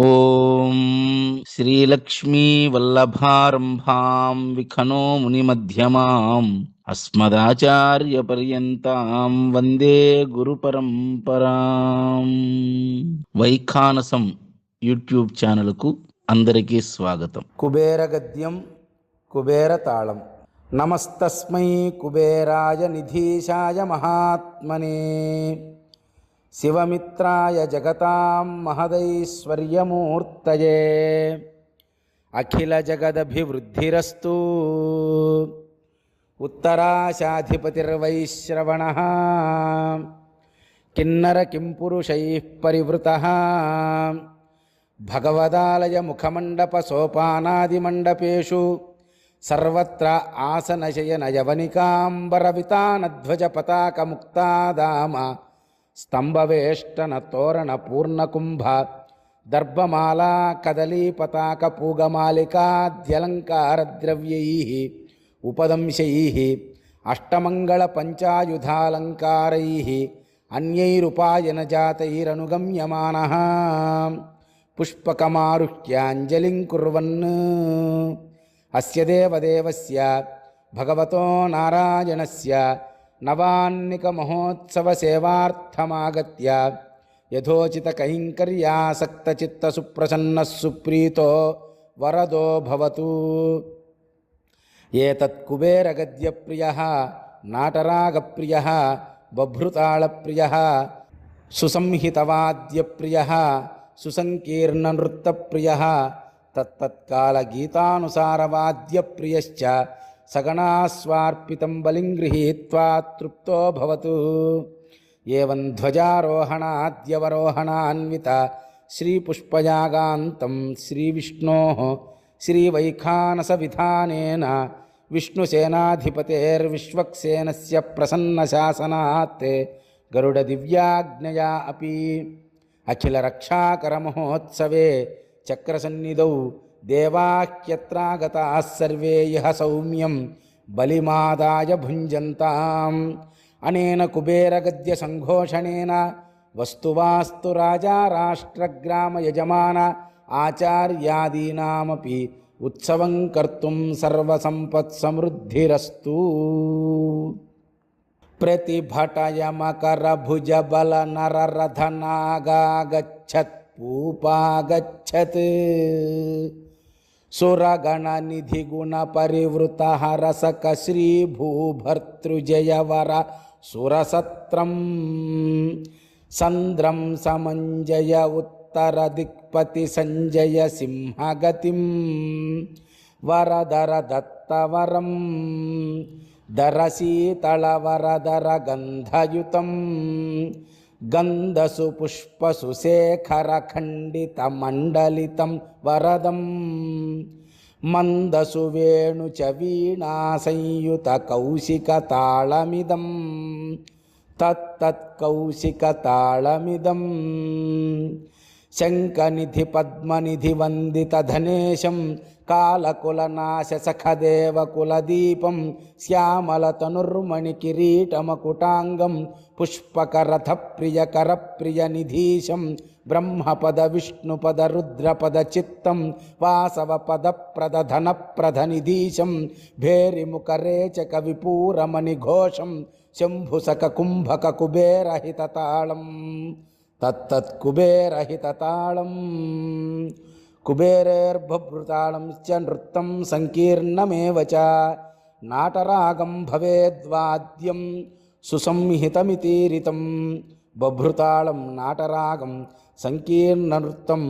ఓం శ్రీలక్ష్మీ శ్రీలక్ష్మీవల్లభారంభాం విఖనో మునిమధ్యమాం అస్మదాచార్యపర్యంతం వందే గురు గురుపరంపరాం. వైఖానసం YouTube ఛానల్కు అందరికీ స్వాగతం. కుబేర గద్యం కుబేర తాళం నమస్తస్మై కుబేరాయ నిధీశాయ మహాత్మనే. శివమిత్రాయ జగతాం మహదైశ్వర్యమూర్తయే. అఖిల జగదభివృద్ధిరస్తు ఉత్తరాశాధిపతిర్వైశ్రవణ. కిన్నర కింపురుషై పరివృత. భగవదాలయ ముఖమండప సోపానాదిమండపేషు సర్వత్ర ఆసనశయనయవనికాంబరవితానధ్వజ పతాకముక్తాదామ ముక్తాదామ స్తంభవేష్టన తోరణ పూర్ణకుంభ దర్భమాలా కదలీ పతాక పూగమాలికాద్యలంకార ద్రవ్యై ఉపదంశై అష్టమంగళ పంచాయుధాలంకారై అన్యైరుపాయన జాతైరనుగమ్యమానః పుష్పకమారుహ్యాంజలిం కుర్వన్ అస్య దేవదేవస్య భగవతో నారాయణస్య నవాన్నిక సేవార్థమాగత్య యథోచిత కైంకర్యాసక్తచిత్త సుప్రసన్న సుప్రీతో వరదో భవతు. ఏతత్ కుబేరగద్యప్రియ నాటరాగప్రియ బభృతాళప్రియ సుసంహితవాద్యప్రియ సుసంకీర్ణనృత్తప్రియ తత్తత్కాలగీతానుసారవాద్యప్రియశ్చ సగణాస్వార్పితం బలింగృహీత్వా తృప్తో భవతు. ఏవం ధ్వజారోహణాద్యవరోహణాన్విత శ్రీపుష్పయాగాంతం శ్రీవిష్ణో శ్రీవైఖానస విధానేన విష్ణుసేనాధిపతేర్విశ్వక్సేనస్య ప్రసన్నశాసనాత్. గరుడదివ్యాజ్ఞయా అపి. అఖిలరక్షాకరమహోత్సవే చక్రసన్నిధౌ अखिलरक्षाकरमहोत्सवे चक्रसन्निधौ देवाह्यत्रागताः सर्वे यः सौम्यं बलिमादाय भुञ्जन्ताम् अनेन कुबेरगद्यसङ्घोषणेन वस्तुवास्तु राजा राष्ट्रग्रामयजमान आचार्यादीनामपि उत्सवं कर्तुं सर्वसम्पत्समृद्धिरस्तु प्रतिभटयमकरभुजबलनररथनागागच्छत् पूपागच्छत् సురగణనిధి గుణ పరివృత రసక శ్రీ భూభర్తృజయవర సురసత్రం సంద్రం సమంజయ ఉత్తర దిక్పతి సంజయ సింహగతిం వరదర దత్తవరం దర శీతళ గంధయుతం గంధసు పుష్పసు మండలితం వరదం మందసు వేణు చ వీణా సంయుత కౌశిక తాళమిదం తత్తత్ కౌశిక తాళమిదం शङ्खनिधिपद्मनिधिवन्दितधनेशं कालकुलनाशसखदेवकुलदीपं श्यामलतनुर्मणिकिरीटमकुटाङ्गं पुष्पकरथप्रियकरप्रियनिधीशं ब्रह्मपदविष्णुपदरुद्रपदचित्तं वासवपदप्रदधनप्रधनिधीशं भेरिमुखरेचकविपूरमणिघोषं शम्भुसककुम्भककुबेरहितताळम् तत्तत्कुबेरहितताळं कुबेरेर्भभृताళं च नृत्तं सङ्कीर्णमेव च। नाटरागं भवेद्वाद्यं सुसंहितमितीरितं बभृताళं नाटरागं सङ्कीर्णनृत्तं